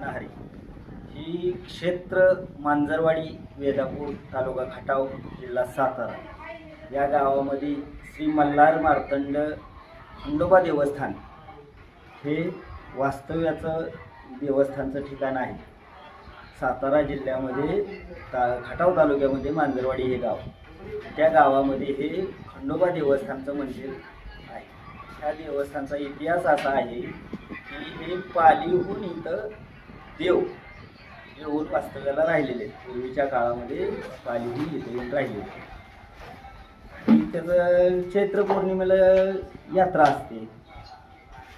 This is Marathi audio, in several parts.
श्री क्षेत्र मांजरवाडी वेदापूर तालुका खटाव जिल्हा सातारा. या गावामध्ये श्री मल्हार मार्तंड खंडोबा देवस्थान हे वास्तव्याचं देवस्थानचं ठिकाण आहे. सातारा जिल्ह्यामध्ये ता खटाव तालुक्यामध्ये मांजरवाडी हे गाव. त्या गावामध्ये हे खंडोबा देवस्थानचं मंदिर आहे. ह्या देवस्थानचा इतिहास असा आहे की हे पालीहून इथं देव. येऊन वास्तव्याला राहिलेले आहेत. पूर्वीच्या काळामध्ये कालीही इथे येऊन राहिलेले त्याचं चैत्र पौर्णिमेला यात्रा असते.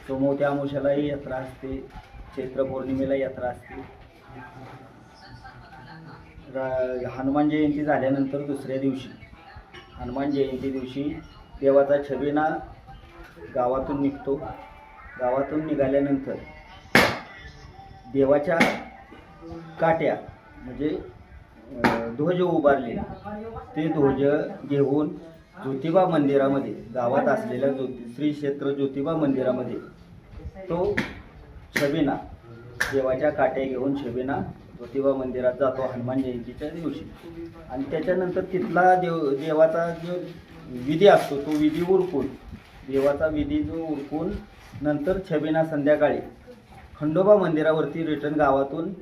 सोमवत्या अमुषालाही यात्रा असते. चैत्र पौर्णिमेला यात्रा असते. हनुमान जयंती झाल्यानंतर दुसऱ्या दिवशी हनुमान जयंती दिवशी देवाचा छबिना गावातून निघतो. गावातून निघाल्यानंतर देवाच्या काट्या म्हणजे ध्वज उभारले. ते ध्वज घेऊन ज्योतिबा मंदिरामध्ये गावात असलेल्या ज्योति श्री क्षेत्र ज्योतिबा मंदिरामध्ये तो छबिना देवाच्या काट्या घेऊन छबिना ज्योतिबा मंदिरात जातो हनुमान जयंतीच्या दिवशी. आणि त्याच्यानंतर तिथला देव देवाचा जो विधी असतो तो विधी उरकून देवाचा विधी जो उरकून नंतर छबिना संध्याकाळी खंडोबा मंदिरावरती रिटर्न गावातून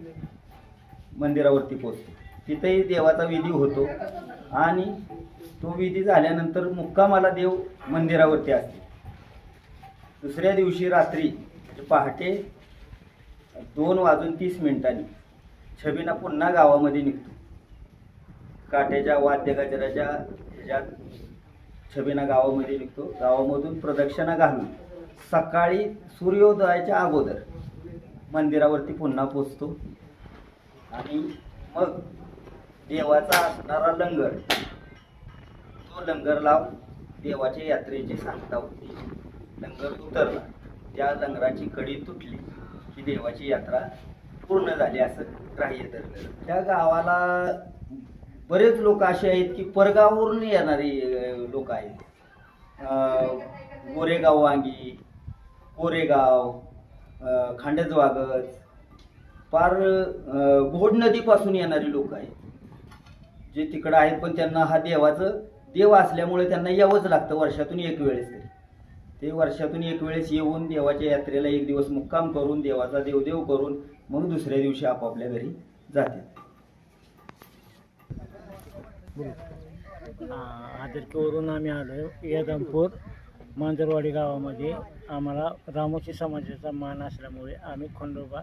मंदिरावरती पोचतो तिथेही देवाचा विधी होतो आणि तो विधी झाल्यानंतर मुक्कामाला देव मंदिरावरती असते. दुसऱ्या दिवशी रात्री म्हणजे पहाटे दोन वाजून तीस मिनिटांनी छबिना पुन्हा गावामध्ये निघतो. काट्याच्या वाद्य गजराच्या ह्याच्यात छबिना गावामध्ये निघतो. गावामधून प्रदक्षिणा घालून सकाळी सूर्योदयाच्या अगोदर मंदिरावरती पुन्हा पोचतो. आणि मग देवाचा असणारा लंगर तो लंगर लाव देवाच्या यात्रेची सांगता होती. लंगर उतरला. त्या लंगराची कडी तुटली की देवाची यात्रा पूर्ण झाली असं ग्राह्य धरलं. त्या गावाला बरेच लोक असे आहेत की परगावरून येणारे लोक आहेत. गोरेगाव वांगी कोरेगाव खांडज खांडजवागज पार भोड घोड नदीपासून येणारी लोक आहेत. जे तिकडं आहेत पण त्यांना हा देवाचं देव असल्यामुळे त्यांना यावंच लागतं वर्षातून एक वेळेस तरी. ते वर्षातून एक वेळेस येऊन देवाच्या यात्रेला एक दिवस मुक्काम करून देवाचा देवदेव करून मग दुसऱ्या दिवशी आपापल्या घरी जातात. आदरकीवरून आम्ही आलो येदमपूर. मांजरवाडी गावामध्ये आम्हाला रामोशी समाजाचा मान असल्यामुळे आम्ही खंडोबा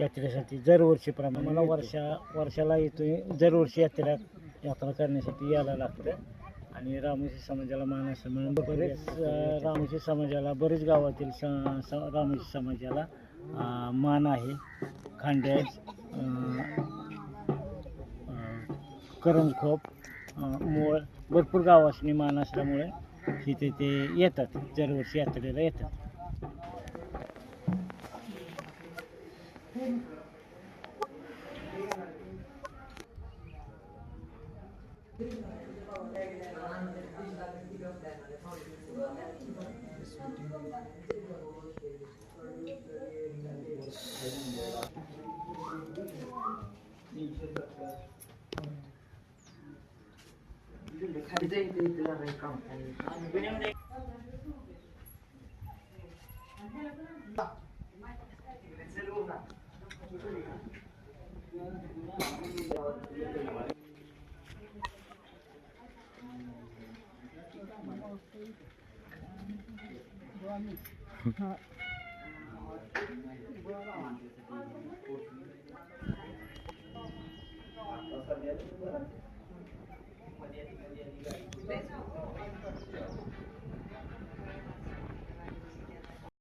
यात्रेसाठी दरवर्षीप्रमाणे मला वर्षा वर्षाला येतोय दरवर्षी यात्रा यात्रा करण्यासाठी यायला लागतं. आणि रामोशी समाजाला मान असल्यामुळे बरेच रामोशी समाजाला बरेच गावातील स स- रामोशी समाजाला मान आहे. खांड्याज करंजखोप मोळ भरपूर गावासनी मान असल्यामुळे Itt érted? Gyerős értelőre érted? Thank you. 근데 가리자이 돼 있더라니까 Thank you.